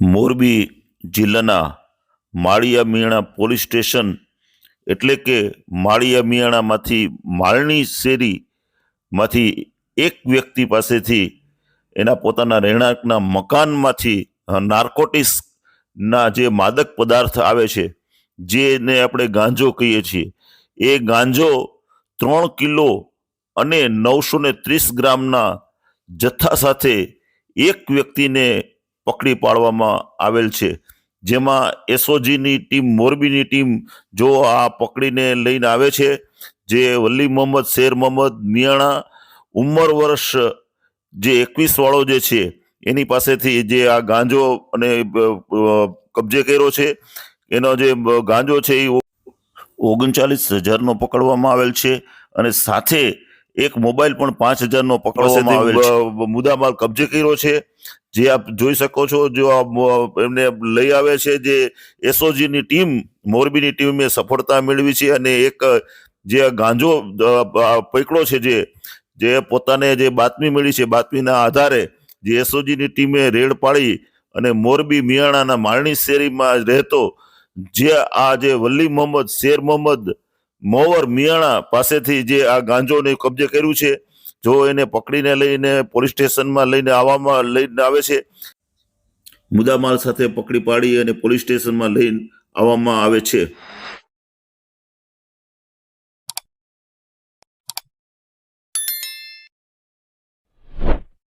મોરબી જિલ્લાના માળિયા Miyana police station એટલે કે માળિયા મિયાણામાંથી માળણી શેરીમાંથી એક વ્યક્તિ પાસેથી એના પોતાના રહેણાંકના મકાનમાંથી નાર્કોટિક્સના જે માદક પદાર્થ આવે છે, જેને આપણે ગાંજો કહીએ છીએ, એ ગાંજો ત્રણ કિલો અને નવસો ત્રીસ ગ્રામના જથ્થા સાથે એક વ્યક્તિને પકડી પાડવામાં આવેલ છે. જેમાં એસઓજીની ટીમ, મોરબીની ટીમ જો આ પકડીને લઈને આવે છે, જે વલ્લી મોહમ્મદ, શેર મોહમ્મદ મિયાણા ઉંમર વર્ષ, જે એકવીસ વાળો જે છે, એની પાસેથી જે આ ગાંજો અને કબજે કર્યો છે, એનો જે ગાંજો છે એ ઓગણચાલીસ હજારનો પકડવામાં આવેલ છે અને સાથે એક મોબાઈલ પણ પાંચ હજારનો પકડવામાં આવેલ છે. મુદ્દામાલ કબજે કર્યો છે. જે આપ જોઈ શકો છો જો એમને લઈ આવે છે જે એસઓજીની ટીમ મોરબીની ટીમે સફળતા મેળવી છે અને એક જે ગાંજો પૈકડો છે જે જે પોતાને જે બાતમી મળી છે બાતમીના આધારે જે એસઓજીની ટીમે રેડ પાડી અને મોરબી મિયાણાના માળણી શેરીમાં રહેતો જે આ જે વલ્લી મોહમ્મદ શેર મોહમ્મદ મોવર મિયાણા પાસેથી જે આ ગાંજોને કબજે કર્યું છે, જો એને પકડીને લઈને પોલીસ સ્ટેશનમાં લઈને આવવામાં લઈને આવે છે, મુદ્દામાલ સાથે પકડી પાડી અને પોલીસ સ્ટેશનમાં લઈને આવવામાં આવે છે.